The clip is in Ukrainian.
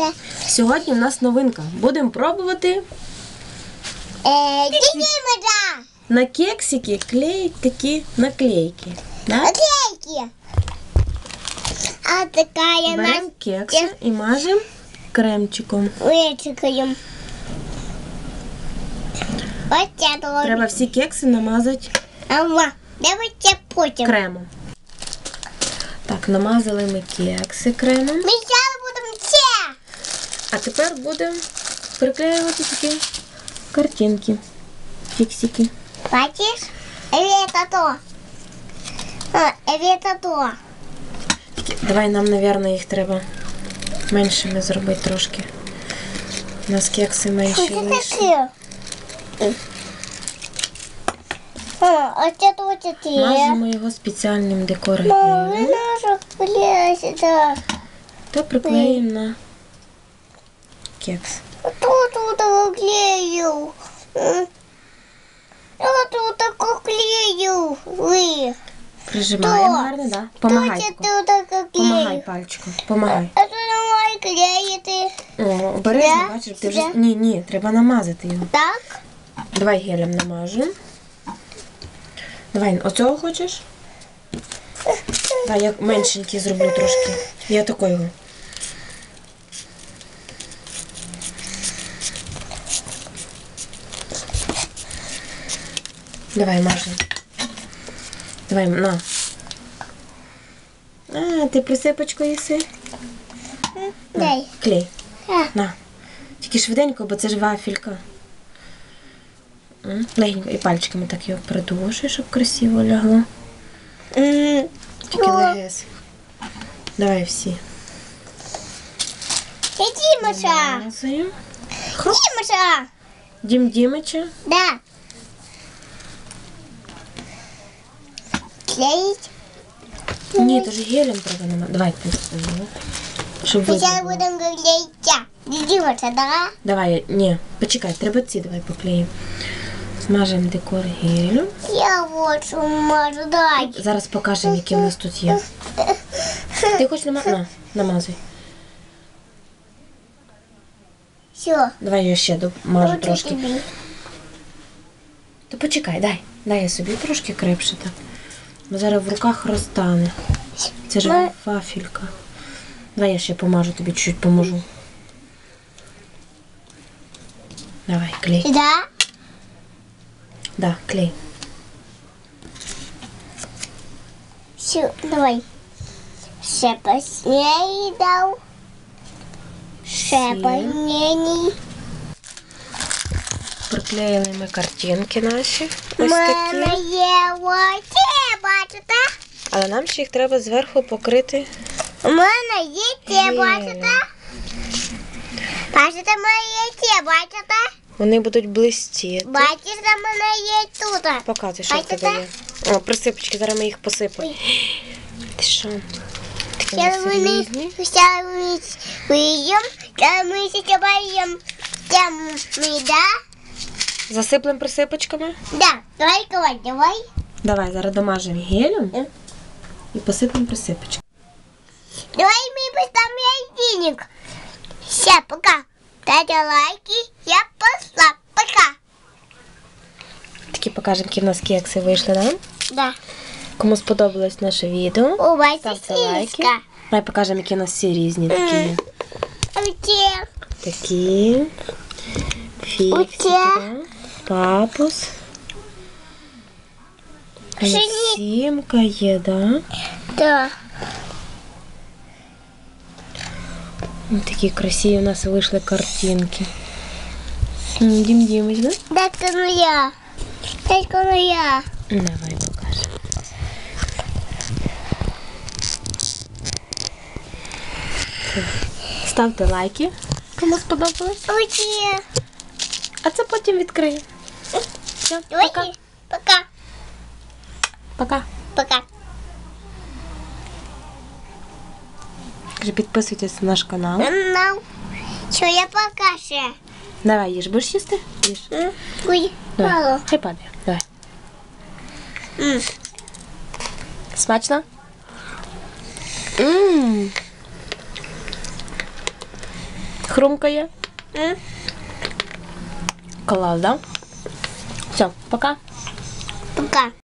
Ей, Сьогодні в нас новинка. Будемо пробувати Е, Діміда! на кексики клеїти такі наклейки. Да? Наклейки. А такая Беремо нас кекси і мажемо кремчиком. вичекаємо. Це то. Треба всі кекси намазати Ава, давайте потім. кремом. Так, намазали ми кекси кремом. Ми. А тепер будемо приклеювати такі картинки. Фіксики. Бачиш? Это то. Это то. Давай нам, мабуть, їх треба меншими зробити трошки. У нас кекси менші Що це таке? Мажемо його спеціальним плесіда. та приклеїмо на кекс. Тут клею? Хто тут клею? Ви. Прижимаємо гарно, да? Помагай. Помагай пальчиком. Помагай. А то немає клеїти. О, обережно, Де? бачиш, ти вже. Де? Ні, ні, треба намазати його. Так? Давай гелем намажемо. Давай, оцього хочеш? Давай, я меншенький зроблю трошки. Я такого. Давай, мажемо. Давай, на. А, ти присипочку їси? Дай. Клей. А. На. Тільки швиденько, бо це ж вафелька. М, Легенько і пальчиками так його придушуй, щоб красиво лягло. Тільки легес. Давай всі. Іди, Маша. Дім Дімича. Да. Клеїть. Ні, то ж гелем треба намазати. Давай ну, Щоб Ми видно було. Іди, Маша, да? Давай, ні, почекай, треба ці давай поклеїмо. Смажемо декор гелем. Я хочу, Маша, дай. Зараз покажемо, які в нас тут є. Ти хочеш намазати? На, намазуй. Все. Давай я ще домажу трошки. тобі. То почекай, дай. Дай я собі трошки крепше так. Зараз в руках розтане. Це ж вафелька. Давай я ще помажу тобі чуть поможу. Давай, клей. Да? Да, клей. Все, давай. Ще посмій дав. Ще Сім. Приклеїли ми картинки наші. Ось мене такі. є оце, бачите? Але нам ще їх треба зверху покрити. У мене є Гелем. бачите? Бачите, в мене є бачите? Вони будуть блистіти. Бачите, в мене є тут. Показуй, що в тебе є. О, присипочки, зараз ми їх посипемо. Ти що? Зараз ми різні. зараз ми ще поїм. Да? Засиплемо присипочками. Да, давай, давай, давай. Давай, зараз домажемо гелем Е. і посипемо присипочки. Давай мы поставим денег. Все, пока. Ставьте лайки. Я пошла. Пока. Такі покажемо, які в нас кекси вийшли, да? Да. Кому сподобалось наше відео, У вас ставте лайки. Давай покажемо, які у нас всі різні. Такі, є. Оце. такі. Фіксики, да? папус. Сімка є, да? Да. Ось Такі красиві у нас вийшли картинки. Дім Дімич, да? Дядька ну я. Дядька ну я. Давай покажемо. Ставте лайки, кому сподобалось. Оце. А це потім відкриємо. Все, пока. Пока. Пока. Пока. Кажи, підписуйтесь на наш канал. Ну. Що я пока ще? Давай, їж, будеш їсти? Їж. М? Ой, Давай. мало. Хай падає. Давай. М. Смачно? Ммм. Хрумкає. М? Клас, да? Все, пока. Пока.